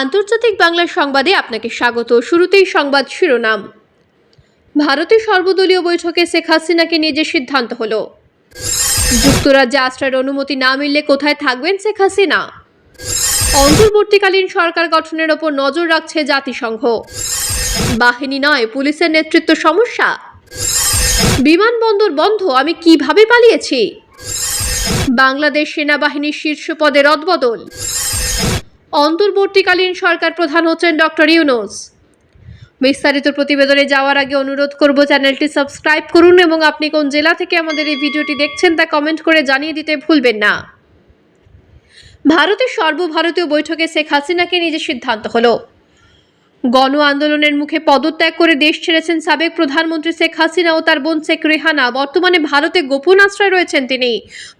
আন্তর্জাতিক বাংলা সংবাদে আপনাকে স্বাগত। শুরুতেই সংবাদ শিরোনাম। ভারতের সর্বদলীয় বৈঠকে শেখ হাসিনাকে নিয়ে যে সিদ্ধান্ত হলো। যুক্তরাজ্যে আশ্রয়ের অনুমতি না মিললে কোথায় থাকবেন শেখ হাসিনা? অন্তর্বর্তীকালীন সরকার গঠনের ওপর নজর রাখছে জাতিসংঘ। বাহিনী নয়, পুলিশের নেতৃত্ব সমস্যা। বিমানবন্দর বন্ধ, আমি কীভাবে পালিয়েছি? বাংলাদেশ সেনাবাহিনীর শীর্ষ পদে রদবদল। অন্তর্বর্তীকালীন সরকার প্রধান হচ্ছেন ডক্টর ইউনুস। বিস্তারিত প্রতিবেদনে যাওয়ার আগে অনুরোধ করব চ্যানেলটি সাবস্ক্রাইব করুন এবং আপনি কোন জেলা থেকে আমাদের এই ভিডিওটি দেখছেন তা কমেন্ট করে জানিয়ে দিতে ভুলবেন না। ভারতের সর্বভারতীয় বৈঠকে শেখ হাসিনাকে নিজের সিদ্ধান্ত হলো। গণ আন্দোলনের মুখে পদত্যাগ করে দেশ ছেড়েছেন সাবেক প্রধানমন্ত্রী শেখ হাসিনা ও তার বোন শেখ রেহানা। বর্তমানে ভারতে গোপন আশ্রয় রয়েছেন তিনি।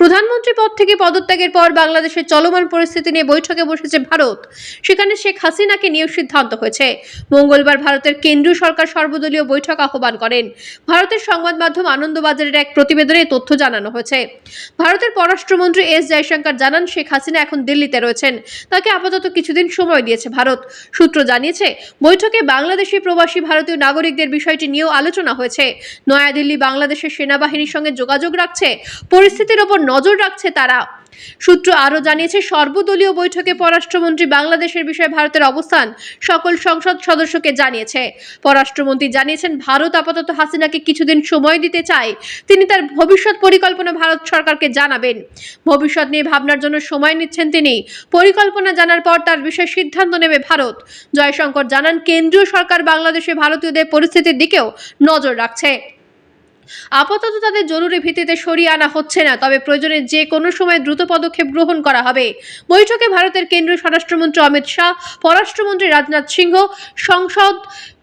প্রধানমন্ত্রী পদ থেকে পদত্যাগের পর বাংলাদেশের চলমান পরিস্থিতি নিয়ে বৈঠকে বসেছে ভারত। সেখানে শেখ হাসিনাকে নিয়েও সিদ্ধান্ত হয়েছে। মঙ্গলবার ভারতের কেন্দ্রীয় সরকার সর্বদলীয় বৈঠক আহ্বান করেন। ভারতের সংবাদ মাধ্যম আনন্দবাজারের এক প্রতিবেদনে তথ্য জানানো হয়েছে। ভারতের পররাষ্ট্রমন্ত্রী এস জয়শঙ্কর জানান, শেখ হাসিনা এখন দিল্লিতে রয়েছেন। তাকে আপাতত কিছুদিন সময় দিয়েছে ভারত। সূত্র জানিয়েছে বৈঠকে বাংলাদেশি প্রবাসী ভারতীয় নাগরিকদের বিষয়টি নিয়েও আলোচনা হয়েছে। নয়াদিল্লি বাংলাদেশের সেনাবাহিনীর সঙ্গে যোগাযোগ রাখছে, পরিস্থিতির ওপর নজর রাখছে তারা। সূত্র আরও জানিয়েছে, সর্বদলীয় বৈঠকে পররাষ্ট্রমন্ত্রী বাংলাদেশের বিষয়ে ভারতের অবস্থান সকল সংসদ সদস্যকে জানিয়েছে। পররাষ্ট্রমন্ত্রী জানিয়েছেন, ভারত আপাতত হাসিনাকে কিছুদিন সময় দিতে চায়। তিনি তার ভবিষ্যৎ পরিকল্পনা ভারত সরকারকে জানাবেন। ভবিষ্যৎ নিয়ে ভাবনার জন্য সময় নিচ্ছেন তিনি। পরিকল্পনা জানার পর তার বিষয়ে সিদ্ধান্ত নেবে ভারত। জয়শঙ্কর জানান, কেন্দ্রীয় সরকার বাংলাদেশে ভারতীয়দের পরিস্থিতির দিকেও নজর রাখছে। আপাতত তাদের জরুরি ভিত্তিতে সরিয়ে আনা হচ্ছে না, তবে প্রয়োজনে যে কোনো সময় দ্রুত পদক্ষেপ গ্রহণ করা হবে। বৈঠকে ভারতের কেন্দ্রীয় স্বরাষ্ট্রমন্ত্রী অমিত শাহ, পররাষ্ট্রমন্ত্রী রাজনাথ সিংহ, সংসদ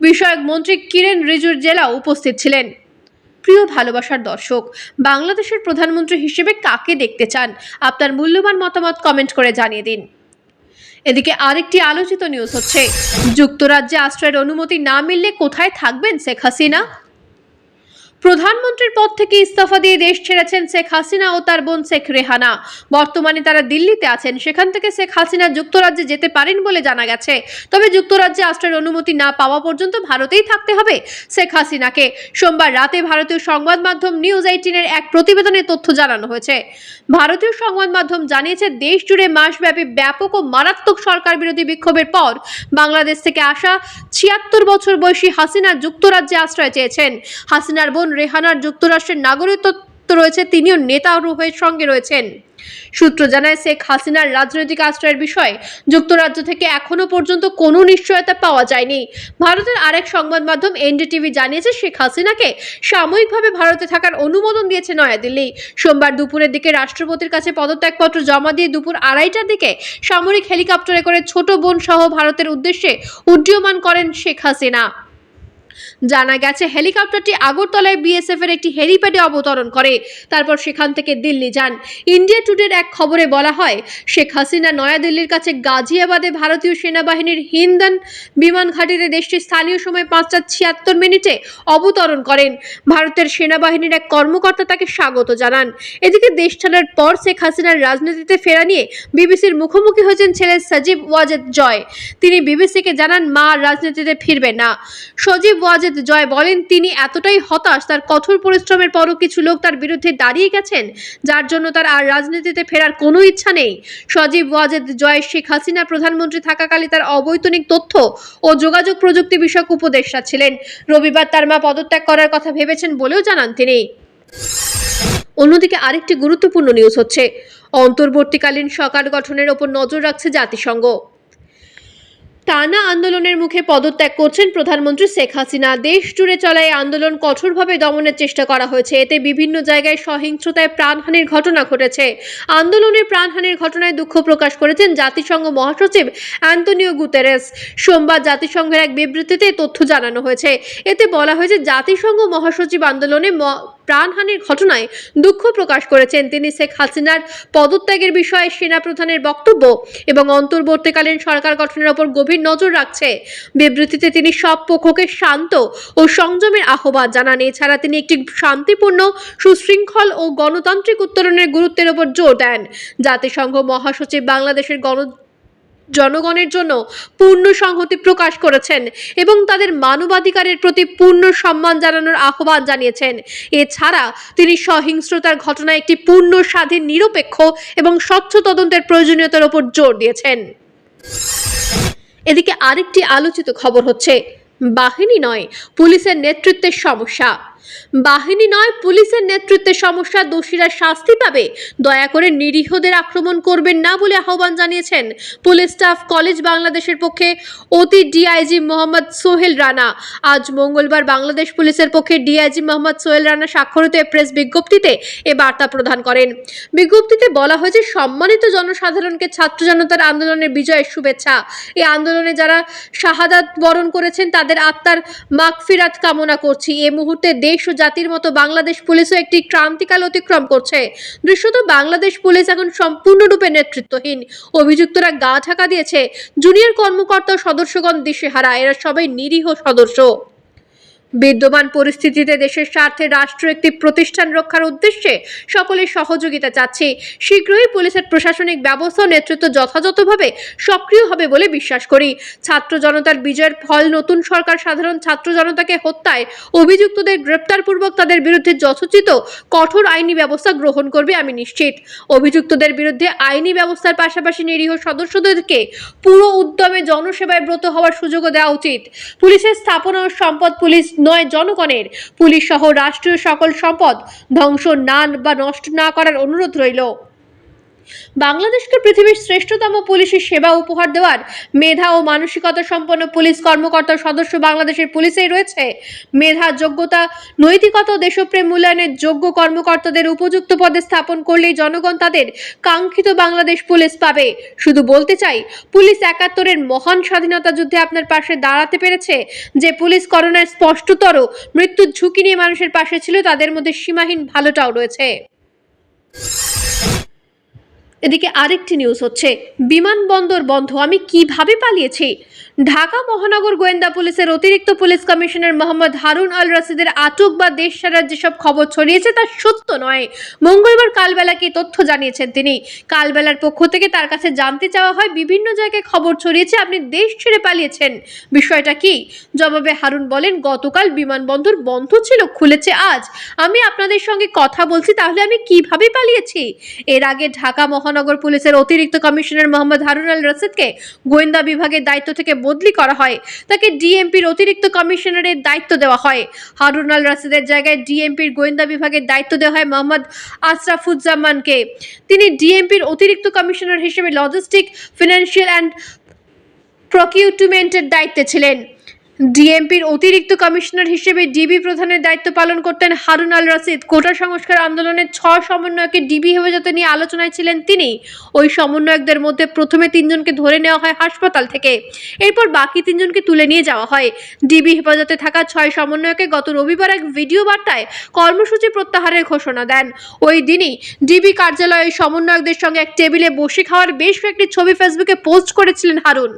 বিষয়ক মন্ত্রী কিরেন রিজুর জেলাও উপস্থিত ছিলেন। প্রিয় ভালোবাসার দর্শক, বাংলাদেশের প্রধানমন্ত্রী হিসেবে কাকে দেখতে চান? আপনার মূল্যবান মতামত কমেন্ট করে জানিয়ে দিন। এদিকে আরেকটি আলোচিত নিউজ হচ্ছে, যুক্তরাজ্যে আশ্রয়ের অনুমতি না মিললে কোথায় থাকবেন শেখ হাসিনা? প্রধানমন্ত্রীর পদ থেকে ইস্তফা দিয়ে দেশ ছেড়েছেন শেখ হাসিনা ও তার বোন শেখ রেহানা। বর্তমানে তারা দিল্লিতে আছেন। সেখান থেকে শেখ হাসিনা যুক্তরাজ্যে যেতে পারেন বলে জানা গেছে। তবে যুক্তরাজ্যে আশ্রয়ের অনুমতি না পাওয়া পর্যন্ত ভারতেই থাকতে হবে শেখ হাসিনাকে। সোমবার রাতে ভারতীয় সংবাদ মাধ্যম নিউজ এইটিনের এক প্রতিবেদনে তথ্য জানানো হয়েছে। ভারতীয় সংবাদ মাধ্যম জানিয়েছে দেশ জুড়ে মাসব্যাপী ব্যাপক ও মারাত্মক সরকার বিরোধী বিক্ষোভের পর বাংলাদেশ থেকে আসা ছিয়াত্তর বছর বয়সী হাসিনা যুক্তরাজ্যে আশ্রয় চেয়েছেন। হাসিনার বোন রেহানার যুক্তরাষ্ট্রের নাগরিকত্ব রয়েছে, তিনিও নেতা রূপের সঙ্গে রয়েছেন। সূত্র জানায়, শেখ হাসিনার রাজনৈতিক আশ্রয়ের বিষয়ে, যুক্তরাজ্য থেকে এখনও পর্যন্ত কোনো নিশ্চয়তা পাওয়া যায়নি। ভারতের আরেক সংবাদ মাধ্যম এনডিটিভি জানিয়েছে, শেখ হাসিনাকে সাময়িকভাবে ভারতে থাকার অনুমোদন দিয়েছে নয়াদিল্লি। সোমবার দুপুরের দিকে রাষ্ট্রপতির কাছে পদত্যাগপত্র জমা দিয়ে দুপুর আড়াইটার দিকে সামরিক হেলিকপ্টারে করে ছোট বোন সহ ভারতের উদ্দেশ্যে উড্ডীয়মান করেন শেখ হাসিনা। জানা গেছে, হেলিকপ্টারটি আগরতলায় বিএসএফ এর একটি হেলিপ্যাডে অবতরণ করে। তারপর সেখান থেকে দিল্লি যান। ইন্ডিয়া টুডের এক খবরে বলা হয়, শেখ হাসিনা নয়াদিল্লির কাছে গাজিয়াবাদে ভারতীয় সেনাবাহিনীর হিন্দন বিমান ঘাটিতে দেশটির স্থানীয় সময় পাঁচটা ছিয়াত্তর মিনিটে অবতরণ করেন। ভারতের সেনাবাহিনীর এক কর্মকর্তা তাকে স্বাগত জানান। এদিকে দেশ ছাড়ার পর শেখ হাসিনার রাজনীতিতে ফেরা নিয়ে বিবিসির মুখোমুখি হয়েছেন ছেলে সজীব ওয়াজেদ জয়। তিনি বিবিসিকে জানান, মা রাজনীতিতে ফিরবেন না। সজীব ওয়াজেদ জয় বলেন, তিনি এতটাই হতাশ, তার কঠোর পরিশ্রমের পরও কিছু লোক তার বিরুদ্ধে দাঁড়িয়ে গেছেন, যার জন্য তার আর রাজনীতিতে ফেরার কোনো ইচ্ছা নেই। সজীব ওয়াজেদ জয়, শেখ হাসিনা প্রধানমন্ত্রী থাকাকালে তার অবৈতনিক তথ্য ও যোগাযোগ প্রযুক্তি বিষয়ক উপদেষ্টা ছিলেন। রবিবার তার মা পদত্যাগ করার কথা ভেবেছেন বলেও জানান তিনি। অন্যদিকে আরেকটি গুরুত্বপূর্ণ নিউজ হচ্ছে, অন্তর্বর্তীকালীন সরকার গঠনের ওপর নজর রাখছে জাতিসংঘ। টানা আন্দোলনের মুখে পদত্যাগ করছেন প্রধানমন্ত্রী শেখ হাসিনা। দেশ জুড়ে চলা এই আন্দোলন কঠোরভাবে দমনের চেষ্টা করা হয়েছে। এতে বিভিন্ন জায়গায় সহিংসতায় প্রাণহানির ঘটনা ঘটেছে। আন্দোলনের প্রাণহানির ঘটনায় দুঃখ প্রকাশ করেছেন জাতিসংঘ মহাসচিব অ্যান্তনিও গুতেরেস। সোমবার জাতিসংঘের এক বিবৃতিতে তথ্য জানানো হয়েছে। এতে বলা হয়েছে, জাতিসংঘ মহাসচিব আন্দোলনে প্রাণহানির ঘটনায় দুঃখ প্রকাশ করেছেন তিনি শেখ হাসিনার পদত্যাগের বিষয়ে সেনাপ্রধানের বক্তব্য এবং অন্তর্বর্তীকালীন সরকার গঠনের ওপর গভীর নজর রাখছে। বিবৃতিতে তিনি সব পক্ষকে শান্ত ও সংযমের আহ্বান জানান। এছাড়া তিনি একটি শান্তিপূর্ণ, সুশৃঙ্খল ও গণতান্ত্রিক উত্তরণের গুরুত্বের ওপর জোর দেন। জাতিসংঘ মহাসচিব বাংলাদেশের গণ জনগণের জন্য পূর্ণ সংহতি প্রকাশ করেছেন এবং তাদের মানবাধিকারের প্রতি পূর্ণ সম্মান জানানোর আহ্বান জানিয়েছেন। এছাড়া তিনি সহিংসতার ঘটনায় একটি পূর্ণ স্বাধীন নিরপেক্ষ এবং স্বচ্ছ তদন্তের প্রয়োজনীয়তার উপর জোর দিয়েছেন। এদিকে আরেকটি আলোচিত খবর হচ্ছে, বাহিনী নয়, পুলিশের নেতৃত্বের সমস্যা। বাহিনী নয়, পুলিশের নেতৃত্বে সমস্যা দোষীরা শাস্তি পাবে। দয়া করে নিরীহদের আক্রমণ করবেন না বলে আহ্বান জানিয়েছেন পুলিশ স্টাফ কলেজ বাংলাদেশের পক্ষে অতি ডিআইজি মোহাম্মদ সোহেল রানা। আজ মঙ্গলবার বাংলাদেশ পুলিশের পক্ষে ডিআইজি মোহাম্মদ সোহেল রানা স্বাক্ষরিত এ প্রেস বিজ্ঞপ্তিতে এ বার্তা প্রদান করেন। বিজ্ঞপ্তিতে বলা হয়েছে, সম্মানিত জনসাধারণকে ছাত্র জনতার আন্দোলনের বিজয়ের শুভেচ্ছা। এই আন্দোলনে যারা শাহাদাত বরণ করেছেন, তাদের আত্মার মাগফিরাত কামনা করছি। এই মুহূর্তে দেশ ও জাতির মতো বাংলাদেশ পুলিশও একটি ক্রান্তিকাল অতিক্রম করছে। দৃশ্যত বাংলাদেশ পুলিশ এখন সম্পূর্ণরূপে নেতৃত্বহীন। অভিযুক্তরা গা ঢাকা দিয়েছে। জুনিয়র কর্মকর্তা সদস্যগণ দিশেহারা। এরা সবাই নিরীহ সদস্য। বিদ্যমান পরিস্থিতিতে দেশের স্বার্থে রাষ্ট্র একটি প্রতিষ্ঠান রক্ষার উদ্দেশ্যে সকলের সহযোগিতা চাচ্ছি। শীঘ্রই পুলিশের প্রশাসনিক ব্যবস্থা নেতৃত্ব যথাযথভাবে সক্রিয় হবে বলে বিশ্বাস করি। ছাত্র জনতার বিজয়ের ফল নতুন সরকার সাধারণ ছাত্র জনতাকে হত্যায় অভিযুক্তদের গ্রেপ্তারপূর্বক তাদের বিরুদ্ধে যথোচিত কঠোর আইনি ব্যবস্থা গ্রহণ করবে আমি নিশ্চিত। অভিযুক্তদের বিরুদ্ধে আইনি ব্যবস্থার পাশাপাশি নিরীহ সদস্যদেরকে পুরো উদ্যমে জনসেবায় ব্রত হওয়ার সুযোগও দেওয়া উচিত। পুলিশের স্থাপনা ও সম্পদ পুলিশ নয় জনগণের। পুলিশ সহ রাষ্ট্রীয় সকল সম্পদ ধ্বংস না বা নষ্ট না করার অনুরোধ রইল। বাংলাদেশকে পৃথিবীর শ্রেষ্ঠতম পুলিশের সেবা উপহার দেওয়ার মেধা ও মানসিকতা সম্পন্ন পুলিশ কর্মকর্তা সদস্য বাংলাদেশের পুলিশেই রয়েছে। মেধা, যোগ্যতা, নৈতিকতা ও দেশপ্রেম মূল্যায়নের যোগ্য কর্মকর্তাদের উপযুক্ত পদে স্থাপন করলেই জনগণ তাদের কাঙ্ক্ষিত বাংলাদেশ পুলিশ পাবে। শুধু বলতে চাই, পুলিশ একাত্তরের মহান স্বাধীনতা যুদ্ধে আপনার পাশে দাঁড়াতে পেরেছে যে পুলিশ করোনার স্পষ্টতর মৃত্যুর ঝুঁকি নিয়ে মানুষের পাশে ছিল, তাদের মধ্যে সীমাহীন ভালোটাও রয়েছে। এদিকে আরেকটি নিউজ হচ্ছে বিমানবন্দর বন্ধ আমি কীভাবে পালিয়েছি? ঢাকা মহানগর গোয়েন্দা পুলিশের অতিরিক্ত পুলিশ কমিশনার মোহাম্মদ হারুন আল রাশিদের আটক বা দেশ ছাড়ার যেসব খবর ছড়িয়েছে তা সত্য নয়। মঙ্গলবার কালবেলাকে তথ্য জানিয়েছেন তিনি? কালবেলার পক্ষ থেকে তার কাছে জানতে চাওয়া হয়, বিভিন্ন জায়গায় খবর ছড়িয়েছে, আপনি দেশ ছেড়ে পালিয়েছেন। বিষয়টা কি? জবাবে হারুন বলেন, গতকাল বিমানবন্দর বন্ধ ছিল, খুলেছে আজ। আমি আপনাদের সঙ্গে কথা বলছি, তাহলে আমি কীভাবে পালিয়েছি? এর আগে ঢাকা মহানগর পুলিশের অতিরিক্ত কমিশনার মোহাম্মদ হারুন আল রশিদকে গোয়েন্দা বিভাগের দায়িত্ব থেকে বদলি করা হয়। তাকে ডিএমপির অতিরিক্ত কমিশনারের দায়িত্ব দেওয়া হয়। হারুন আল রাশিদের জায়গায় ডিএমপির গোয়েন্দা বিভাগের দায়িত্ব দেওয়া হয় মোহাম্মদ আশরাফুজ্জামানকে। তিনি ডিএমপির অতিরিক্ত কমিশনার হিসেবে লজিস্টিক ফিনান্সিয়াল অ্যান্ড প্রকিউটমেন্টের দায়িত্বে ছিলেন। ডিএমপির অতিরিক্ত কমিশনার হিসেবে ডিবি প্রধানের দায়িত্ব পালন করতেন হারুন আল রাশিদ। কোটা সংস্কার আন্দোলনের ছ সমন্বয়কে ডিবি হেফাজতে নিয়ে আলোচনায় ছিলেন তিনি। ওই সমন্বয়কদের মধ্যে প্রথমে তিনজনকে ধরে নেওয়া হয় হাসপাতাল থেকে। এরপর বাকি তিনজনকে তুলে নিয়ে যাওয়া হয়। ডিবি হেফাজতে থাকা ছয় সমন্বয়কে গত রবিবার এক ভিডিও বার্তায় কর্মসূচি প্রত্যাহারের ঘোষণা দেন। ওই দিনই ডিবি কার্যালয়ে সমন্বয়কদের সঙ্গে এক টেবিলে বসে খাওয়ার বেশ কয়েকটি ছবি ফেসবুকে পোস্ট করেছিলেন হারুন।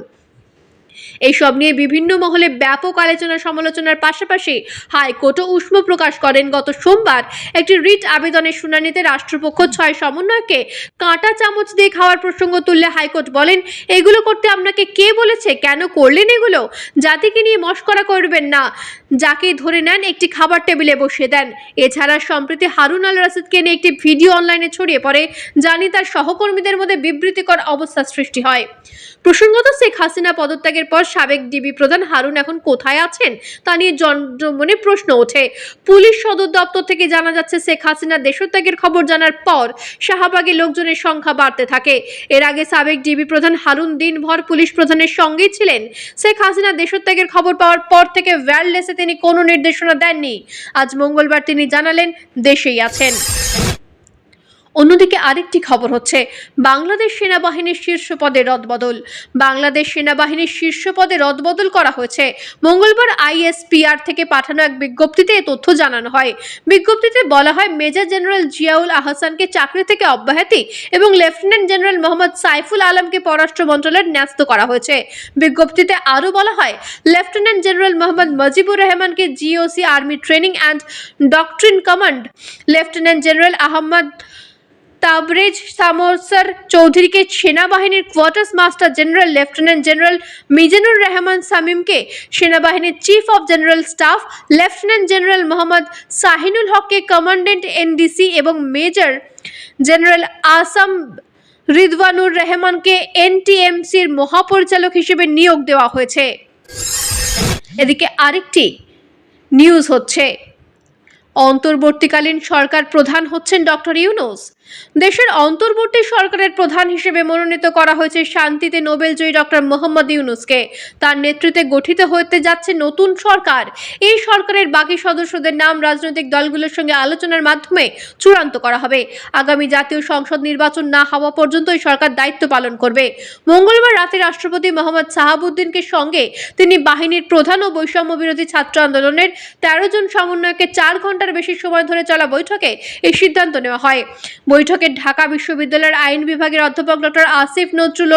এইসব নিয়ে বিভিন্ন মহলে ব্যাপক আলোচনা সমালোচনার পাশাপাশি হাইকোর্টও উষ্ম প্রকাশ করেন গত সোমবার। একটি রিট আবেদনের শুনানিতে রাষ্ট্রপক্ষ ছয় সমন্বয়কে কাঁটা চামচ দিয়ে খাওয়ার প্রসঙ্গ তুললে হাইকোর্ট বলেন, এগুলো করতে আপনাকে কে বলেছে? কেন করলেন এগুলো? জাতিকে নিয়ে মস্করা করবেন না। যাকে ধরে নেন একটি খাবার টেবিলে বসিয়ে দেন। এছাড়া সম্প্রতি হারুন আল রাশিদকে নিয়ে একটি ভিডিও অনলাইনে ছড়িয়ে পড়ে জানি তার সহকর্মীদের মধ্যে বিবৃতিকর অবস্থার সৃষ্টি হয়। প্রসঙ্গত শেখ হাসিনা পদত্যাগের পর সাবেক ডিবি প্রধান হারুন এখন কোথায় আছেন তা নিয়ে জনমনে প্রশ্ন ওঠে। পুলিশ সদর দপ্তর থেকে জানা যাচ্ছে, শেখ হাসিনা দেশত্যাগের খবর জানার পর শাহবাগে লোকজনের সংখ্যা বাড়তে থাকে। এর আগে সাবেক ডিবি প্রধান হারুন দিনভর পুলিশ প্রধানের সঙ্গেই ছিলেন। শেখ হাসিনা দেশত্যাগের খবর পাওয়ার পর থেকে ওয়্যারলেসে তিনি কোনো নির্দেশনা দেননি। আজ মঙ্গলবার তিনি জানালেন, দেশেই আছেন। অন্যদিকে আরেকটি খবর হচ্ছে, বাংলাদেশ সেনাবাহিনীর শীর্ষ পদে রদবদল। বাংলাদেশ সেনাবাহিনীর শীর্ষ পদে রদবদল করা হয়েছে। মঙ্গলবার আইএসপিআর থেকে পাঠানো এক বিজ্ঞপ্তিতে এ তথ্য জানানো হয়। বিজ্ঞপ্তিতে বলা হয়, মেজর জেনারেল জিয়াউল আহসানকে চাকরি থেকে অব্যাহতি এবং লেফটেন্যান্ট জেনারেল মোহাম্মদ সাইফুল আলমকে পররাষ্ট্র মন্ত্রণালয়ের ন্যস্ত করা হয়েছে। বিজ্ঞপ্তিতে আরও বলা হয়, লেফটেন্যান্ট জেনারেল মোহাম্মদ মজিবুর রহমানকে GOC army training and doctrine command, lieutenant general Ahmad Tabrez Samosar চৌধুরীকে সেনাবাহিনীর quarters master general, lieutenant general Mizanur Rahman সামিমকে সেনাবাহিনীর chief of general staff, lieutenant general Mohammad Shahinul হককে কমান্ডেন্ট এনডিসি এবং মেজর জেনারেল আসাম রিদওয়ানুর রহমানকে এনটিএমসির মহাপরিচালক হিসেবে নিয়োগ দেওয়া হয়েছে। এদিকে আরেকটি নিউজ হচ্ছে, অন্তর্বর্তীকালীন সরকার প্রধান হচ্ছেন ডক্টর ইউনুস। দেশের অন্তর্বর্তী সরকারের প্রধান হিসেবে মনোনীত করা হয়েছে শান্তিতে নোবেলজয়ী ডক্টর মোহাম্মদ ইউনুসকে। তার নেতৃত্বে গঠিত হতে যাচ্ছে নতুন সরকার। এই সরকারের বাকি সদস্যদের নাম রাজনৈতিক দলগুলোর সঙ্গে আলোচনার মাধ্যমে চূড়ান্ত করা হবে। আগামী জাতীয় সংসদ নির্বাচন না হওয়া পর্যন্ত এই সরকার দায়িত্ব পালন করবে। মঙ্গলবার রাতে রাষ্ট্রপতি মোহাম্মদ সাহাবুদ্দিনকে সঙ্গে তিনি বাহিনীর প্রধান ও বৈষম্য বিরোধী ছাত্র আন্দোলনের তেরো জন সমন্বয়কে চার ঘণ্টার বেশি সময় ধরে চলা বৈঠকে এই সিদ্ধান্ত নেওয়া হয়। বৈঠকে ঢাকা বিশ্ববিদ্যালয়ের আইন বিভাগের অধ্যাপক ডক্টর আসিফ নজরুল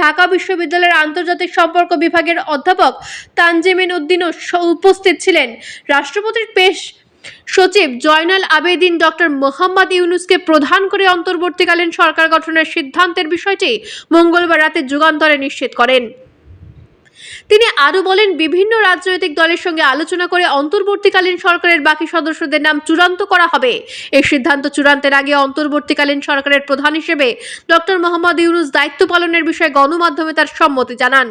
ঢাকা বিশ্ববিদ্যালয়ের আন্তর্জাতিক সম্পর্ক বিভাগের অধ্যাপক তানজিমিন উদ্দিনও উপস্থিত ছিলেন। রাষ্ট্রপতির পেশ সচিব জয়নাল আবেদিন ডক্টর মোহাম্মদ ইউনুসকে প্রধান করে অন্তর্বর্তীকালীন সরকার গঠনের সিদ্ধান্তের বিষয়টি মঙ্গলবার রাতে যুগান্তরে নিশ্চিত করেন। তিনি আরও বলেন, বিভিন্ন রাজনৈতিক দলের সঙ্গে আলোচনা করে অন্তর্বর্তীকালীন সরকারের বাকি সদস্যদের নাম চূড়ান্ত করা হবে। এই সিদ্ধান্ত চূড়ান্তের আগে অন্তর্বর্তীকালীন সরকারের প্রধান হিসেবে ডক্টর মোহাম্মদ ইউনুস দায়িত্ব পালনের বিষয়ে গণমাধ্যমে তার সম্মতি জানান।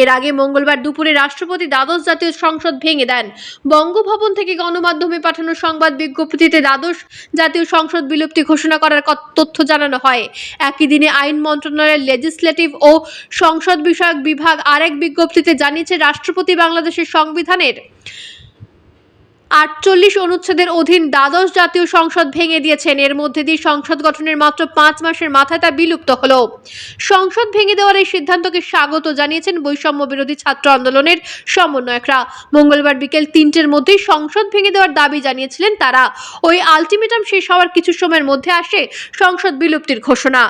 এর আগে মঙ্গলবার দুপুরে রাষ্ট্রপতি দ্বাদশ জাতীয় সংসদ ভেঙে দেন। বঙ্গভবন থেকে গণমাধ্যমে পাঠানো সংবাদ বিজ্ঞপ্তিতে দ্বাদশ জাতীয় সংসদ বিলুপ্তি ঘোষণা করার তথ্য জানানো হয়। একই দিনে আইন মন্ত্রণালয়ের লেজিসলেটিভ ও সংসদ বিষয়ক বিভাগ আরেক বিজ্ঞপ্তিতে জানিয়েছে রাষ্ট্রপতি বাংলাদেশের সংবিধানের আটচল্লিশ অনুচ্ছেদের অধীন দ্বাদশ জাতীয় সংসদ ভেঙে দিয়েছেন। এর মধ্যে দিয়ে সংসদ গঠনের মাত্র পাঁচ মাসের মাথায় তা বিলুপ্ত হল। সংসদ ভেঙে দেওয়ার এই সিদ্ধান্তকে স্বাগত জানিয়েছেন বৈষম্য বিরোধী ছাত্র আন্দোলনের সমন্বয়করা। মঙ্গলবার বিকেল তিনটের মধ্যেই সংসদ ভেঙে দেওয়ার দাবি জানিয়েছিলেন তারা। ওই আলটিমেটাম শেষ হওয়ার কিছু সময়ের মধ্যে আসে সংসদ বিলুপ্তির ঘোষণা।